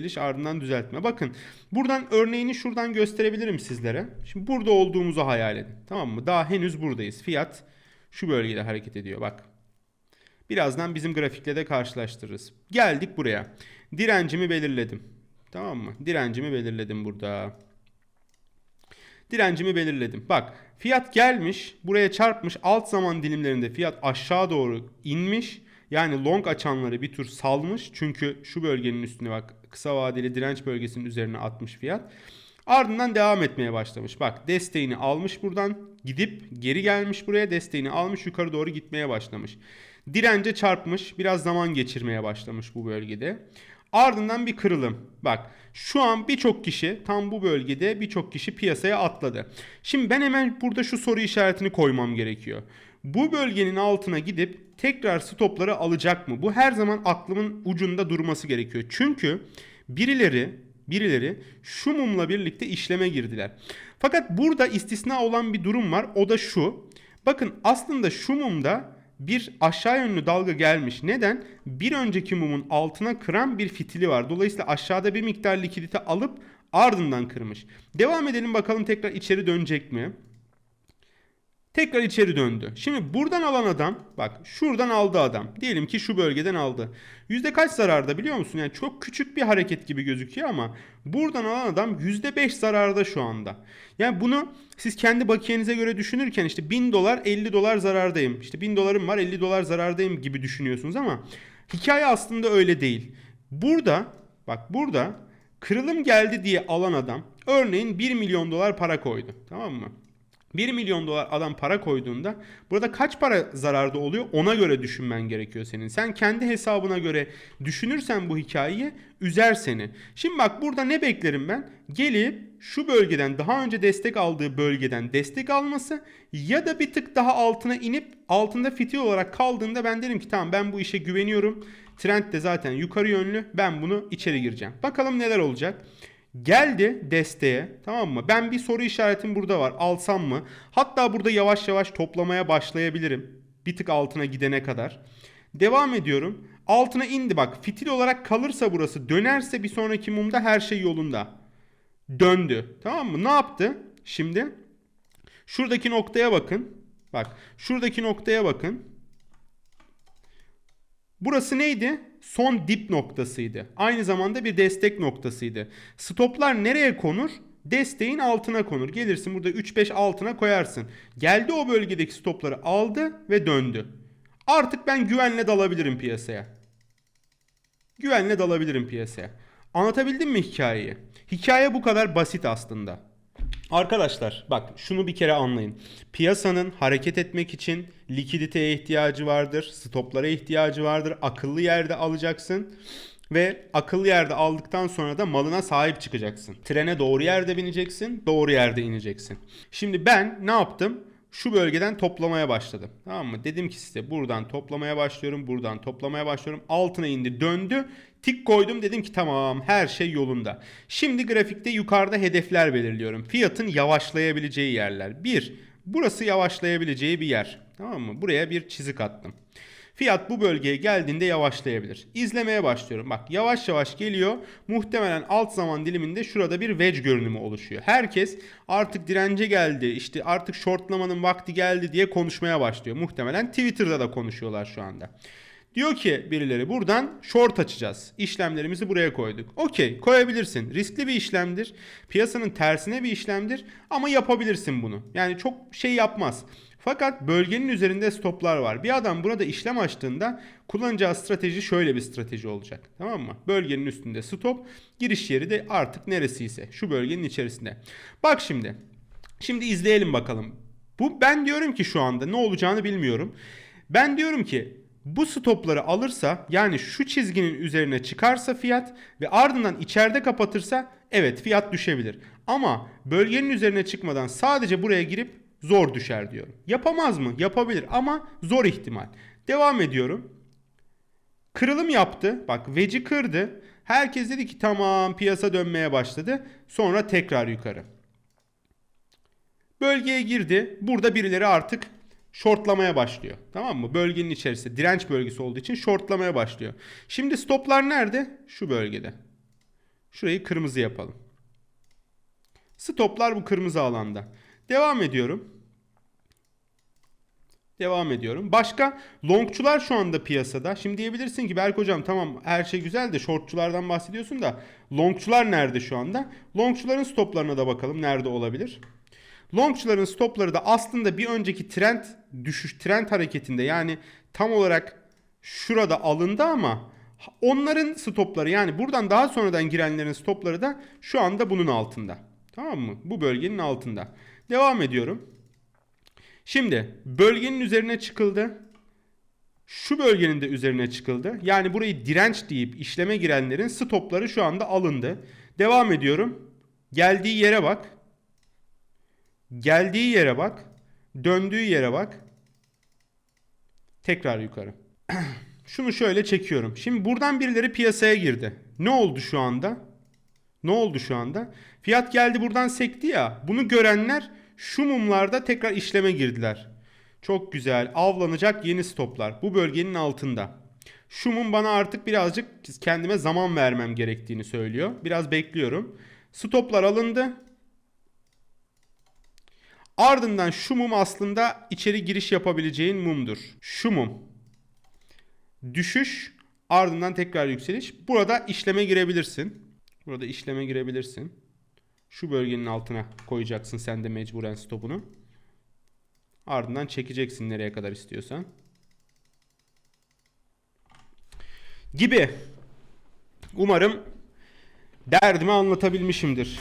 yükseliş ardından düzeltme. Bakın buradan örneğini şuradan gösterebilirim sizlere. Şimdi burada olduğumuzu hayal edin. Tamam mı? Daha henüz buradayız. Fiyat şu bölgede hareket ediyor bak. Birazdan bizim grafikle de karşılaştırırız. Geldik buraya. Direncimi belirledim. Tamam mı? Direncimi belirledim burada. Direncimi belirledim. Bak fiyat gelmiş buraya çarpmış alt zaman dilimlerinde fiyat aşağı doğru inmiş. Yani long açanları bir tür salmış. Çünkü şu bölgenin üstüne bak kısa vadeli direnç bölgesinin üzerine atmış fiyat. Ardından devam etmeye başlamış. Bak desteğini almış buradan gidip geri gelmiş buraya desteğini almış yukarı doğru gitmeye başlamış. Dirence çarpmış biraz zaman geçirmeye başlamış bu bölgede. Ardından bir kırılım. Bak şu an birçok kişi tam bu bölgede birçok kişi piyasaya atladı. Şimdi ben hemen burada şu soru işaretini koymam gerekiyor. Bu bölgenin altına gidip tekrar stopları alacak mı? Bu her zaman aklımın ucunda durması gerekiyor. Çünkü birileri birileri şu mumla birlikte işleme girdiler. Fakat burada istisna olan bir durum var. O da şu. Bakın aslında şu mumda bir aşağı yönlü dalga gelmiş. Neden? Bir önceki mumun altına kıran bir fitili var. Dolayısıyla aşağıda bir miktar likidite alıp ardından kırmış. Devam edelim bakalım tekrar içeri dönecek mi? Tekrar içeri döndü. Şimdi buradan alan adam bak şuradan aldı adam. Diyelim ki şu bölgeden aldı. Yüzde kaç zararda biliyor musun? Yani çok küçük bir hareket gibi gözüküyor ama buradan alan adam yüzde beş zararda şu anda. Yani bunu siz kendi bakiyenize göre düşünürken işte 1000 dolar 50 dolar zarardayım. İşte 1000 dolarım var 50 dolar zarardayım gibi düşünüyorsunuz ama hikaye aslında öyle değil. Burada bak burada kırılım geldi diye alan adam örneğin 1 milyon dolar para koydu. Tamam mı? 1 milyon dolar adam para koyduğunda burada kaç para zararda oluyor ona göre düşünmen gerekiyor senin. Sen kendi hesabına göre düşünürsen bu hikayeyi üzer seni. Şimdi bak burada ne beklerim ben? Gelip şu bölgeden daha önce destek aldığı bölgeden destek alması ya da bir tık daha altına inip altında fitil olarak kaldığında ben derim ki tamam ben bu işe güveniyorum. Trend de zaten yukarı yönlü ben bunu içeri gireceğim. Bakalım neler olacak. Geldi desteğe tamam mı? Ben bir soru işaretim burada var. Alsam mı? Hatta burada yavaş yavaş toplamaya başlayabilirim. Bir tık altına gidene kadar. Devam ediyorum. Altına indi bak. Fitil olarak kalırsa burası dönerse bir sonraki mumda her şey yolunda. Döndü. Tamam mı? Ne yaptı? Şimdi şuradaki noktaya bakın. Bak şuradaki noktaya bakın. Burası neydi? Son dip noktasıydı. Aynı zamanda bir destek noktasıydı. Stoplar nereye konur? Desteğin altına konur. Gelirsin burada 3-5 altına koyarsın. Geldi o bölgedeki stopları aldı ve döndü. Artık ben güvenle dalabilirim piyasaya. Güvenle dalabilirim piyasaya. Anlatabildim mi hikayeyi? Hikaye bu kadar basit aslında. Arkadaşlar bak şunu bir kere anlayın. Piyasanın hareket etmek için likiditeye ihtiyacı vardır, stoplara ihtiyacı vardır. Akıllı yerde alacaksın ve akıllı yerde aldıktan sonra da malına sahip çıkacaksın. Trene doğru yerde bineceksin, doğru yerde ineceksin. Şimdi ben ne yaptım? Şu bölgeden toplamaya başladım. Tamam mı? Dedim ki size buradan toplamaya başlıyorum, buradan toplamaya başlıyorum. Altına indi, döndü. Tik koydum dedim ki tamam her şey yolunda. Şimdi grafikte yukarıda hedefler belirliyorum. Fiyatın yavaşlayabileceği yerler. Bir, burası yavaşlayabileceği bir yer. Tamam mı? Buraya bir çizik attım. Fiyat bu bölgeye geldiğinde yavaşlayabilir. İzlemeye başlıyorum. Bak yavaş yavaş geliyor. Muhtemelen alt zaman diliminde şurada bir wedge görünümü oluşuyor. Herkes artık dirence geldi. işte artık shortlamanın vakti geldi diye konuşmaya başlıyor. Muhtemelen Twitter'da da konuşuyorlar şu anda. Diyor ki birileri buradan short açacağız. İşlemlerimizi buraya koyduk. Okey koyabilirsin. Riskli bir işlemdir. Piyasanın tersine bir işlemdir. Ama yapabilirsin bunu. Yani çok şey yapmaz. Fakat bölgenin üzerinde stoplar var. Bir adam burada işlem açtığında kullanacağı strateji şöyle bir strateji olacak. Tamam mı? Bölgenin üstünde stop, giriş yeri de artık neresiyse şu bölgenin içerisinde. Bak şimdi. Şimdi izleyelim bakalım. Bu ben diyorum ki şu anda ne olacağını bilmiyorum. Ben diyorum ki bu stopları alırsa yani şu çizginin üzerine çıkarsa fiyat ve ardından içeride kapatırsa evet fiyat düşebilir. Ama bölgenin üzerine çıkmadan sadece buraya girip zor düşer diyorum. Yapamaz mı? Yapabilir ama zor ihtimal. Devam ediyorum. Kırılım yaptı. Bak veci kırdı. Herkes dedi ki tamam piyasa dönmeye başladı. Sonra tekrar yukarı. Bölgeye girdi. Burada birileri artık shortlamaya başlıyor. Tamam mı? Bölgenin içerisinde direnç bölgesi olduğu için shortlamaya başlıyor. Şimdi stoplar nerede? Şu bölgede. Şurayı kırmızı yapalım. Stoplar bu kırmızı alanda. Devam ediyorum. Devam ediyorum. Başka longçular şu anda piyasada. Şimdi diyebilirsin ki Berk hocam tamam her şey güzel de shortçulardan bahsediyorsun da longçular nerede şu anda? Longçuların stoplarına da bakalım nerede olabilir? Longçuların stopları da aslında bir önceki trend düşüş trend hareketinde yani tam olarak şurada alındı ama onların stopları yani buradan daha sonradan girenlerin stopları da şu anda bunun altında. Tamam mı? Bu bölgenin altında. Devam ediyorum. Şimdi bölgenin üzerine çıkıldı. Şu bölgenin de üzerine çıkıldı. Yani burayı direnç deyip işleme girenlerin stopları şu anda alındı. Devam ediyorum. Geldiği yere bak. Geldiği yere bak. Döndüğü yere bak. Tekrar yukarı. Şunu şöyle çekiyorum. Şimdi buradan birileri piyasaya girdi. Ne oldu şu anda? Ne oldu şu anda? Fiyat geldi buradan sekti ya. Bunu görenler şu mumlarda tekrar işleme girdiler. Çok güzel. Avlanacak yeni stoplar. Bu bölgenin altında. Şu mum bana artık birazcık kendime zaman vermem gerektiğini söylüyor. Biraz bekliyorum. Stoplar alındı. Ardından şu mum aslında içeri giriş yapabileceğin mumdur. Şu mum. Düşüş ardından tekrar yükseliş. Burada işleme girebilirsin. Burada işleme girebilirsin. Şu bölgenin altına koyacaksın sen de mecburen stopunu. Ardından çekeceksin nereye kadar istiyorsan. Gibi. Umarım derdimi anlatabilmişimdir.